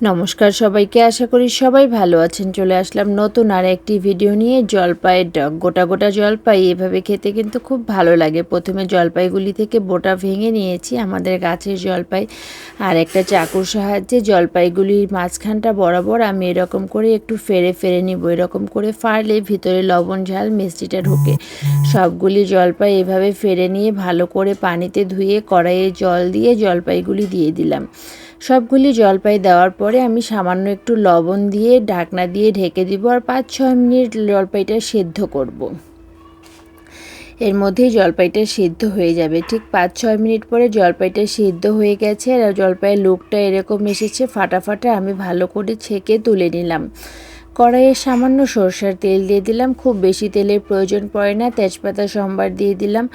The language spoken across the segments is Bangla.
নমস্কার সবাইকে, আশা করি সবাই ভালো আছেন। চলে আসলাম নতুন আর একটি ভিডিও নিয়ে, জলপাইয়ের ডগ গোটা গোটা জলপাই। এভাবে খেতে কিন্তু খুব ভালো লাগে। প্রথমে জলপাইগুলি থেকে বোটা ভেঙে নিয়েছি, আমাদের গাছের জলপাই আর একটা চাকুর সাহায্যে জলপাইগুলির মাঝখানটা বরাবর আমি এরকম করে একটু ফেরে ফেরে নিব। এরকম করে ফাড়লে ভিতরে লবণ, ঝাল, মিষ্টিটা ঢোকে। সবগুলি জলপাই এভাবে ফেরে নিয়ে ভালো করে পানিতে ধুয়ে কড়াইয়ে জল দিয়ে জলপাইগুলি দিয়ে দিলাম। সবগুলি জলপাই দেওয়ার পরে আমি সামান্য একটু লবণ দিয়ে ঢাকনা দিয়ে ঢেকে দিব আর পাঁচ, ছয় মিনিট জলপাইটা সেদ্ধ করব। এর মধ্যেই জলপাইটা সিদ্ধ হয়ে যাবে ঠিক পাঁচ, ছয় মিনিট পরে জলপাইটা সিদ্ধ হয়ে গেছে আর জলপাইয়ের লুকটা এরকম এসেছে ফাটা ফাটা আমি ভালো করে ছেঁকে তুলে নিলাম কড়াইয়ে সামান্য সরষার তেল দিয়ে দিলাম। খুব বেশি তেলের প্রয়োজন পড়ে না। তেজপাতা, সম্বার দিয়ে দিলাম।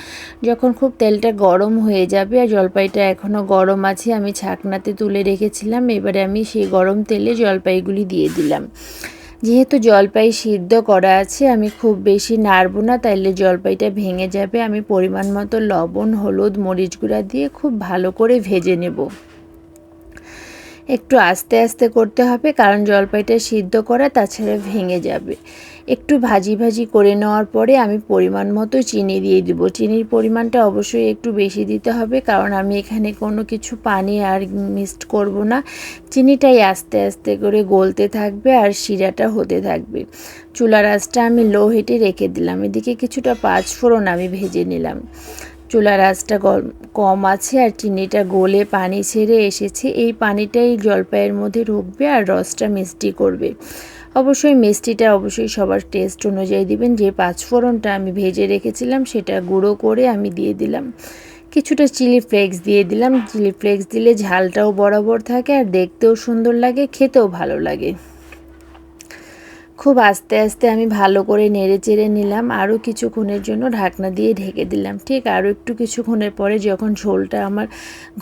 যখন খুব তেলটা গরম হয়ে যাবে আর জলপাইটা এখনও গরম আছে, আমি ছাকনাতে তুলে রেখেছিলাম। এবারে আমি সেই গরম তেলে জলপাইগুলি দিয়ে দিলাম। যেহেতু জলপাই সিদ্ধ করা আছে, আমি খুব বেশি নাড়ব না, তাইলে জলপাইটা ভেঙে যাবে। আমি পরিমাণ মতো লবণ, হলুদ, মরিচ গুঁড়া দিয়ে খুব ভালো করে ভেজে নেব। একটু আস্তে আস্তে করতে হবে, কারণ জলপাইটা সিদ্ধ করা তাছাড়া ভেঙে যাবে। একটু ভাজি ভাজি করে নেওয়ার পরে আমি পরিমাণ মতো চিনি দিয়ে দিব। চিনির পরিমাণটা অবশ্যই একটু বেশি দিতে হবে, কারণ আমি এখানে কোনো কিছু পানি আর মিক্সড করব না। চিনিটাই আস্তে আস্তে করে গলতে থাকবে আর শিরাটা হতে থাকবে। চুলার আঁচটা আমি লো হিটে রেখে দিলাম। এদিকে কিছুটা পাঁচ ফোড়ন আমি ভেজে নিলাম। চুলার আঁচটা কম আছে আর চিনিটা গলে পানি ছেড়ে এসেছে, এই পানিটাই জলপাইয়ের মধ্যে ঢুকবে আর রসটা মিষ্টি করবে। অবশ্যই মিষ্টিটা অবশ্যই সবার টেস্ট অনুযায়ী দিবেন, যে পাঁচফোড়নটা আমি ভেজে রেখেছিলাম সেটা গুঁড়ো করে আমি দিয়ে দিলাম। কিছুটা চিলি ফ্লেক্স দিয়ে দিলাম, চিলি ফ্লেক্স দিলে ঝালটাও বরাবর থাকে আর দেখতেও সুন্দর লাগে, খেতেও ভালো লাগে। খুব আস্তে আস্তে আমি ভালো করে নেড়ে চেড়ে নিলাম, আরও কিছুক্ষণের জন্য ঢাকনা দিয়ে ঢেকে দিলাম। ঠিক আরও একটু কিছুক্ষণের পরে যখন ঝোলটা আমার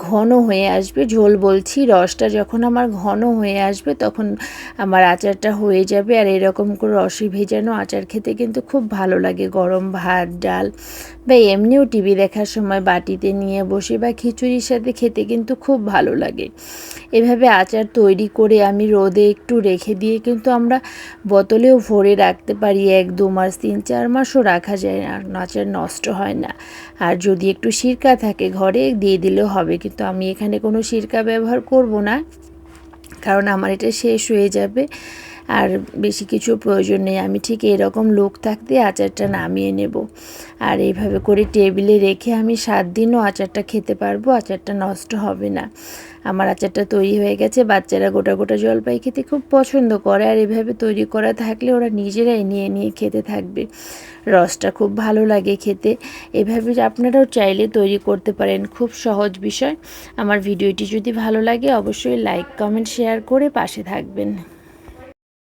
ঘন হয়ে আসবে, ঝোল বলছি, রসটা যখন আমার ঘন হয়ে আসবে তখন আমার আচারটা হয়ে যাবে। আর এরকম করে রসে ভেজানো আচার খেতে কিন্তু খুব ভালো লাগে। গরম ভাত, ডাল বা এমনিও টিভি দেখার সময় বাটিতে নিয়ে বসে বা খিচুড়ির সাথে খেতে কিন্তু খুব ভালো লাগে। এভাবে আচার তৈরি করে আমি রোদে একটু রেখে দিয়ে কিন্তু আমরা বোতলেও ভরে রাখতে পারি এক দু মাস, তিন চার মাসও রাখা যায় না, নাচের নষ্ট হয় না। আর যদি একটু সিরকা থাকে ঘরে, দিয়ে দিলেও হবে। কিন্তু আমি এখানে কোনো সিরকা ব্যবহার করব না, কারণ আমার এটা শেষ হয়ে যাবে। আর বেশি কিছু প্রয়োজন নেই। আমি ঠিক এরকম লোক থাকতে আচারটা নামিয়ে নেব। আর এইভাবে করে টেবিলে রেখে আমি সাত দিনও আচারটা খেতে পারব, আচারটা নষ্ট হবে না। আমার আচারটা তৈরি হয়ে গেছে, বাচ্চারা গোটা গোটা জলপাই খেতে খুব পছন্দ করে। আর এভাবে তৈরি করা থাকলে ওরা নিজেরাই নিয়ে নিয়ে খেতে থাকবে। রসটা খুব ভালো লাগে খেতে। এভাবে আপনারাও চাইলে তৈরি করতে পারেন, খুব সহজ বিষয়। আমার ভিডিওটি যদি ভালো লাগে, অবশ্যই লাইক, কমেন্ট, শেয়ার করে পাশে থাকবেন।